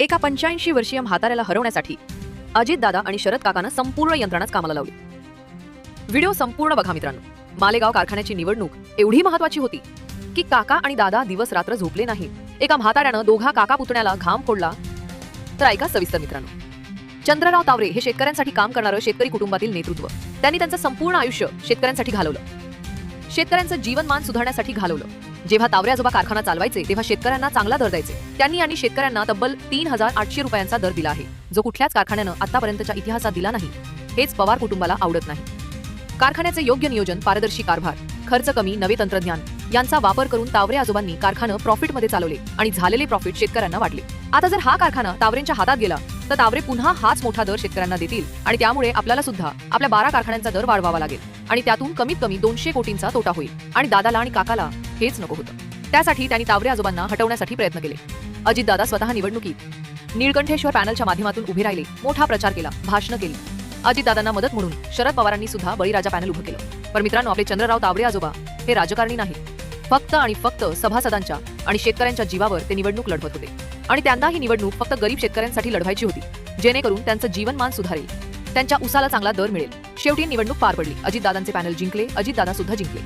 एका पंच्याऐंशी वर्षीय म्हाताऱ्याला हरवण्यासाठी अजितदादा आणि शरद काकानं संपूर्ण यंत्रणाच कामाला लावली. व्हिडिओ संपूर्ण बघा मित्रांनो. मालेगाव कारखान्याची निवडणूक एवढी महत्वाची होती की काका आणि दादा दिवस रात्र झोपले नाही एका म्हाताऱ्यानं दोघा काका पुतण्याला घाम फोडला तर ऐका सविस्तर मित्रांनो. चंद्रराव तावरे हे शेतकऱ्यांसाठी काम करणारं शेतकरी कुटुंबातील नेतृत्व. त्यांनी त्यांचं संपूर्ण आयुष्य शेतकऱ्यांसाठी घालवलं. शेतकऱ्यांचं जीवनमान सुधारण्यासाठी घालवलं. जेव्हा तावरे आजोबा कारखाना चालवायचे तेव्हा शेतकऱ्यांना चांगला दर द्यायचे. त्यांनी आणि शेतकऱ्यांना तब्बल तीन हजार आठशे रुपयांचा दर दिला आहे जो कुठल्याच कारखान्यानं आतापर्यंतच्या इतिहासात दिला नाही. हेच पवार कुटुंबाला आवडत नाही. कारखान्याचे योग्य नियोजन पारदर्शी कारभार खर्च कमी नवे तंत्रज्ञान यांचा वापर करून तावरे आजोबांनी कारखानं प्रॉफिटमध्ये चालवले आणि झालेले प्रॉफिट शेतकऱ्यांना वाटले आता जर हा कारखाना तावरेंच्या हातात गेला तर तावरे पुन्हा हाच मोठा दर शेतकऱ्यांना देतील आणि त्यामुळे आपल्याला सुद्धा आपल्या बारा कारखान्यांचा दर वाढवावा लागेल आणि त्यातून कमीत कमी दोनशे कोटींचा तोटा होईल आणि दादाला आणि काकाला हेच नको होतं. त्यासाठी त्यांनी तावरे आजोबांना हटवण्यासाठी प्रयत्न केले. अजितदादा स्वतः निवडणुकीत निळकंठेश्वर पॅनलच्या माध्यमातून उभे राहिले. मोठा प्रचार केला भाषणं केली. अजितदादांना मदत म्हणून शरद पवारांनी सुद्धा बळीराजा पॅनल उभं केलं. पण मित्रांनो आपले चंद्रराव तावरे आजोबा हे राजकारणी नाही फक्त आणि फक्त सभासदांच्या आणि शेतकऱ्यांच्या जीवावर ते निवडणूक लढवत होते. आणि त्यांना ही निवडणूक फक्त गरीब शेतकऱ्यांसाठी लढवायची होती. जेणेकरून त्यांचं जीवनमान सुधारेल. त्यांच्या उसाला चांगला दर मिळेल. शेवटी निवडणूक पार पडली. अजितदादांचे पॅनल जिंकले अजितदादा सुद्धा जिंकले.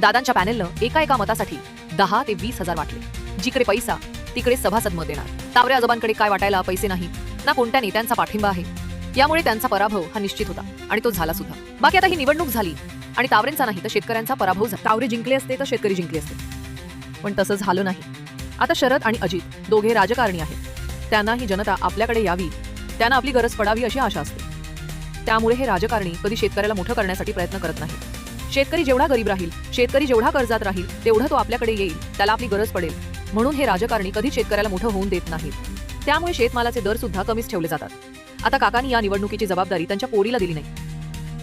दादांच्या पॅनेलनं एका एका मतासाठी दहा ते वीस हजार वाटले. जिकडे पैसा तिकडे सभासद मत देणार. तावरे आजोबांकडे काय वाटायला पैसे नाही ना कोणत्या नेत्यांचा पाठिंबा आहे? यामुळे त्यांचा पराभव हा निश्चित होता आणि तो झाला सुद्धा. बाकी आता ही निवडणूक झाली आणि तावरेंचा नाही तर शेतकऱ्यांचा पराभव झाला. तावरे जिंकले असते तर शेतकरी जिंकले असते. पण तसं झालं नाही. आता शरद आणि अजित दोघे राजकारणी आहेत. त्यांना ही जनता आपल्याकडे यावी त्यांना आपली गरज पडावी अशी आशा असते. त्यामुळे हे राजकारणी कधी शेतकऱ्याला मोठं करण्यासाठी प्रयत्न करत नाही शेतकरी जेवढा गरीब राहील शेतकरी जेवढा कर्जात राहील तेवढं तो आपल्याकडे येईल त्याला आपली गरज पडेल. म्हणून हे राजकारणी कधी शेतकऱ्याला मोठं होऊन देत नाहीत. त्यामुळे शेतमालाचे दर सुद्धा कमीच ठेवले जातात. आता काकांनी या निवडणुकीची जबाबदारी त्यांच्या पोरीला दिली नाही.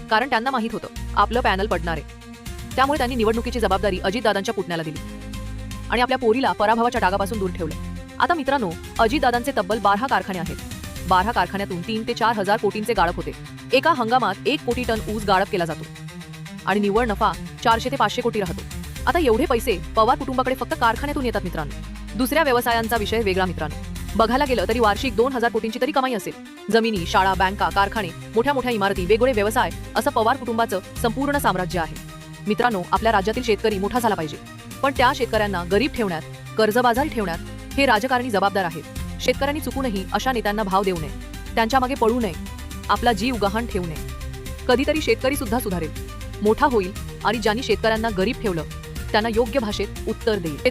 कारण त्यांना माहीत होतं आपलं पॅनल पडणार आहे. त्यामुळे त्यांनी निवडणुकीची जबाबदारी अजितदादांच्या पुतण्याला दिली. आणि आपल्या पोरीला पराभवाच्या डागापासून दूर ठेवलं. आता मित्रांनो अजितदादांचे तब्बल बारा कारखाने आहेत. बारा कारखान्यातून तीन ते चार हजार कोटींचे गाळप होते. एका हंगामात एक कोटी टन ऊस गाळप केला जातो. आणि निव्वळ नफा चारशे ते पाचशे कोटी राहतो. आता एवढे पैसे पवार कुटुंबाकडे फक्त कारखान्यातून येतात मित्रांनो. दुसऱ्या व्यवसायांचा विषय वेगळा मित्रांनो. बघायला गेलं तरी वार्षिक दोन हजार कोटींची तरी कमाई असेल. जमिनी शाळा बँका कारखाने मोठ्या मोठ्या इमारती वेगवेगळे व्यवसाय असं पवार कुटुंबाचं संपूर्ण साम्राज्य आहे. मित्रांनो आपल्या राज्यातील शेतकरी मोठा झाला पाहिजे. पण त्या शेतकऱ्यांना गरीब ठेवण्यात कर्जबाजारी ठेवण्यात हे राजकारणी जबाबदार आहेत. शेतकऱ्यांनी चुकूनही अशा नेत्यांना भाव देऊ नये. त्यांच्या मागे पडू नये. आपला जीव गहाण ठेवू नये. कधीतरी शेतकरी सुद्धा सुधारेल. मोठा होईल आणि ज्यांनी शेतकऱ्यांना गरीब ठेवलं त्यांना योग्य भाषेत उत्तर देईल.